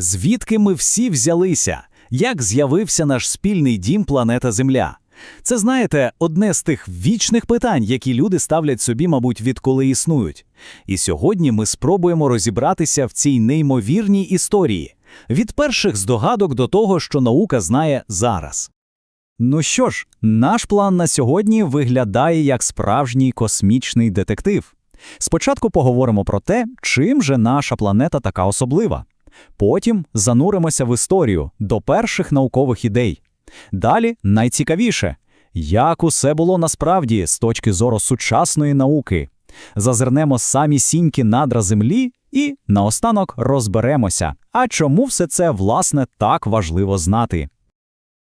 Звідки ми всі взялися? Як з'явився наш спільний дім планета Земля? Це, знаєте, одне з тих вічних питань, які люди ставлять собі, мабуть, відколи існують. І сьогодні ми спробуємо розібратися в цій неймовірній історії від перших здогадок до того, що наука знає зараз. Ну що ж, наш план на сьогодні виглядає як справжній космічний детектив. Спочатку поговоримо про те, чим же наша планета така особлива. Потім зануримося в історію до перших наукових ідей. Далі найцікавіше, як усе було насправді з точки зору сучасної науки. Зазирнемо самі сінькі надра землі і наостанок розберемося, а чому все це власне так важливо знати.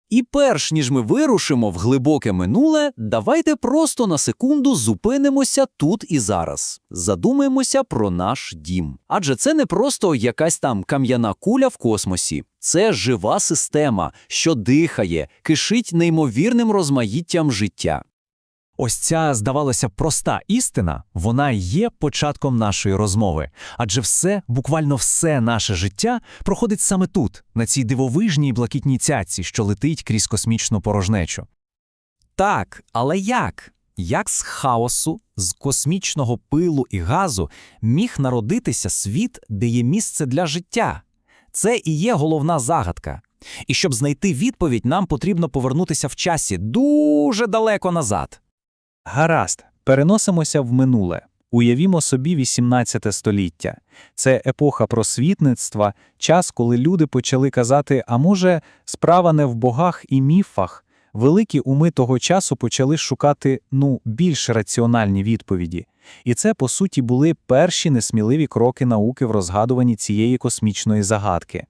І перш ніж ми вирушимо в глибоке минуле, давайте просто на секунду зупинимося тут і зараз. Задумаємося про наш дім. Адже це не просто якась там кам'яна куля в космосі, це жива система, що дихає, кишить неймовірним розмаїттям життя. Ось ця, здавалося, проста істина, вона є початком нашої розмови. Адже все, буквально все наше життя проходить саме тут, на цій дивовижній блакитній цяці, що летить крізь космічну порожнечу. Так, але як? Як з хаосу, з космічного пилу і газу міг народитися світ, де є місце для життя? Це і є головна загадка. І щоб знайти відповідь, нам потрібно повернутися в часі дуже далеко назад. Гаразд, переносимося в минуле. Уявімо собі 18 століття. Це епоха просвітництва, час, коли люди почали казати, а може, справа не в богах і міфах. Великі уми того часу почали шукати ну, більш раціональні відповіді. І це, по суті, були перші несміливі кроки науки в розгадуванні цієї космічної загадки.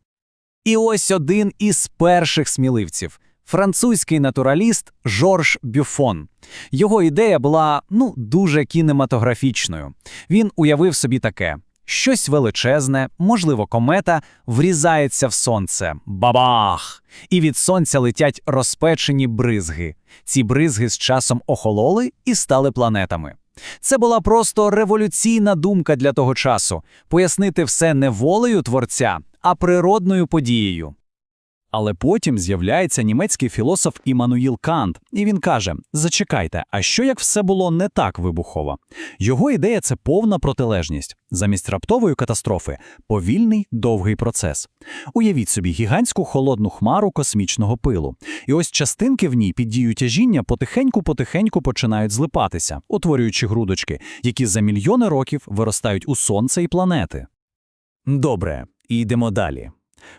І ось один із перших сміливців французький натураліст Жорж Бюфон. Його ідея була ну дуже кінематографічною. Він уявив собі таке: щось величезне, можливо, комета, врізається в сонце. Бабах! І від сонця летять розпечені бризги. Ці бризги з часом охололи і стали планетами. Це була просто революційна думка для того часу пояснити все не волею творця, а природною подією. Але потім з'являється німецький філософ Іммануїл Кант, і він каже: Зачекайте, а що як все було не так вибухово? Його ідея це повна протилежність. Замість раптової катастрофи повільний довгий процес. Уявіть собі гігантську холодну хмару космічного пилу. І ось частинки в ній під дією тяжіння потихеньку-потихеньку починають злипатися, утворюючи грудочки, які за мільйони років виростають у сонце і планети. Добре, йдемо далі.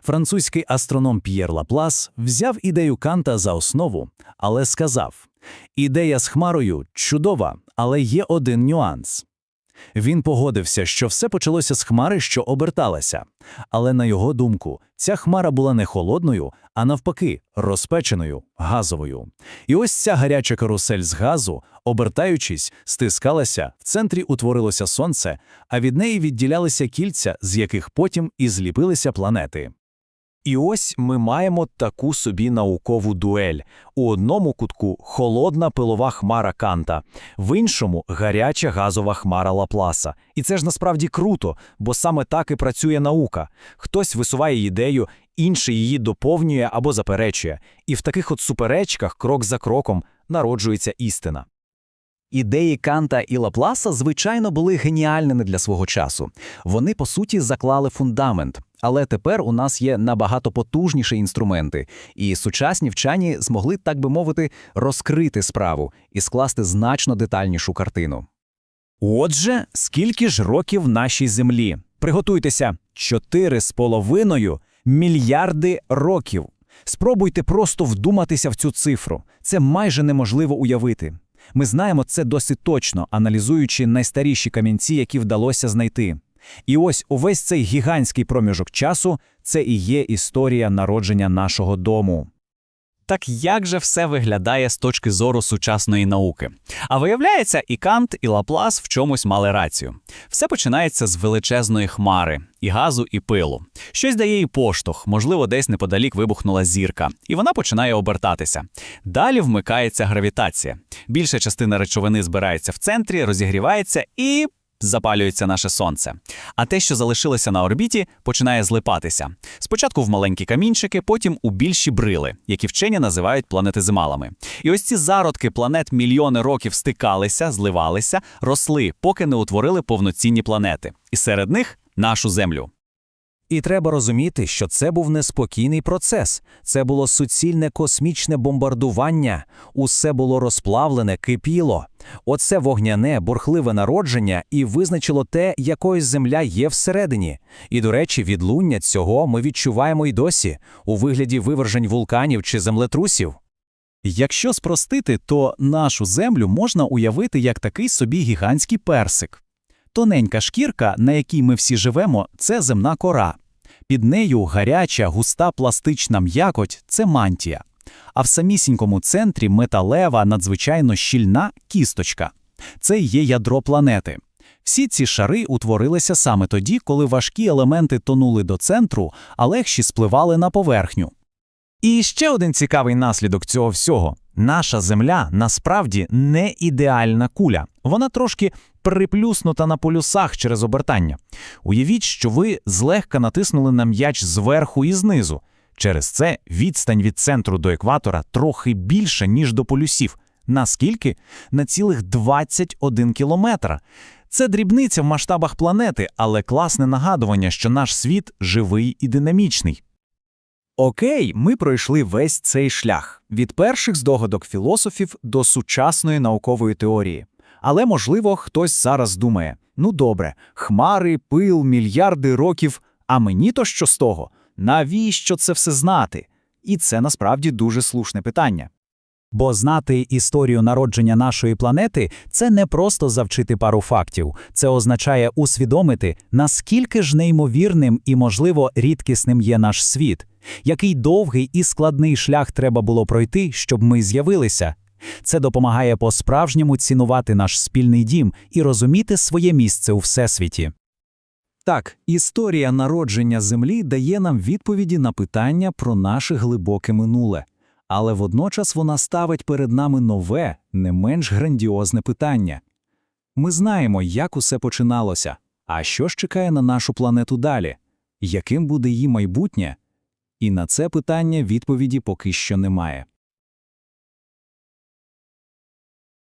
Французький астроном П'єр Лаплас взяв ідею Канта за основу, але сказав: ідея з хмарою чудова, але є один нюанс. Він погодився, що все почалося з хмари, що оберталася. Але на його думку, ця хмара була не холодною, а навпаки, розпеченою, газовою. І ось ця гаряча карусель з газу, обертаючись, стискалася, в центрі утворилося сонце, а від неї відділялися кільця, з яких потім і зліпилися планети. І ось ми маємо таку собі наукову дуель. У одному кутку холодна пилова хмара Канта, в іншому гаряча газова хмара Лапласа. І це ж насправді круто, бо саме так і працює наука. Хтось висуває ідею, інший її доповнює або заперечує. І в таких от суперечках, крок за кроком, народжується істина. Ідеї Канта і Лапласа, звичайно, були геніальними для свого часу. Вони, по суті, заклали фундамент. Але тепер у нас є набагато потужніші інструменти, і сучасні вчені змогли, так би мовити, розкрити справу і скласти значно детальнішу картину. Отже, скільки ж років нашій землі? Приготуйтеся чотири з половиною мільярди років. Спробуйте просто вдуматися в цю цифру. Це майже неможливо уявити. Ми знаємо це досить точно, аналізуючи найстаріші камінці, які вдалося знайти. І ось увесь цей гігантський проміжок часу це і є історія народження нашого дому. Так як же все виглядає з точки зору сучасної науки? А виявляється, і Кант, і Лаплас в чомусь мали рацію. Все починається з величезної хмари, і газу, і пилу. Щось дає їй поштовх, можливо, десь неподалік вибухнула зірка, і вона починає обертатися. Далі вмикається гравітація. Більша частина речовини збирається в центрі, розігрівається і запалюється наше сонце. А те, що залишилося на орбіті, починає злипатися. Спочатку в маленькі камінчики, потім у більші брили, які вчені називають планетизималами. І ось ці зародки планет мільйони років стикалися, зливалися, росли, поки не утворили повноцінні планети. І серед них нашу Землю. І треба розуміти, що це був неспокійний процес. Це було суцільне космічне бомбардування. Усе було розплавлене, кипіло. Оце вогняне, бурхливе народження і визначило те, якою земля є всередині. І, до речі, відлуння цього ми відчуваємо й досі у вигляді вивержень вулканів чи землетрусів. Якщо спростити, то нашу землю можна уявити як такий собі гігантський персик. Тоненька шкірка, на якій ми всі живемо, це земна кора. Під нею гаряча, густа пластична м'якоть це мантія. А в самісінькому центрі металева, надзвичайно щільна кісточка. Це є ядро планети. Всі ці шари утворилися саме тоді, коли важкі елементи тонули до центру, а легші спливали на поверхню. І ще один цікавий наслідок цього всього. Наша Земля насправді не ідеальна куля. Вона трошки приплюснута на полюсах через обертання. Уявіть, що ви злегка натиснули на м'яч зверху і знизу. Через це відстань від центру до екватора трохи більша, ніж до полюсів. Наскільки? На цілих 21 кілометра. Це дрібниця в масштабах планети, але класне нагадування, що наш світ живий і динамічний. Окей, ми пройшли весь цей шлях від перших здогадок філософів до сучасної наукової теорії. Але, можливо, хтось зараз думає: ну добре, хмари, пил, мільярди років, а мені то що з того? Навіщо це все знати? І це насправді дуже слушне питання. Бо знати історію народження нашої планети це не просто завчити пару фактів, це означає усвідомити, наскільки ж неймовірним і, можливо, рідкісним є наш світ, який довгий і складний шлях треба було пройти, щоб ми з'явилися. Це допомагає по-справжньому цінувати наш спільний дім і розуміти своє місце у всесвіті. Так, історія народження Землі дає нам відповіді на питання про наше глибоке минуле. Але водночас вона ставить перед нами нове, не менш грандіозне питання. Ми знаємо, як усе починалося, а що ж чекає на нашу планету далі, яким буде її майбутнє? І на це питання відповіді поки що немає.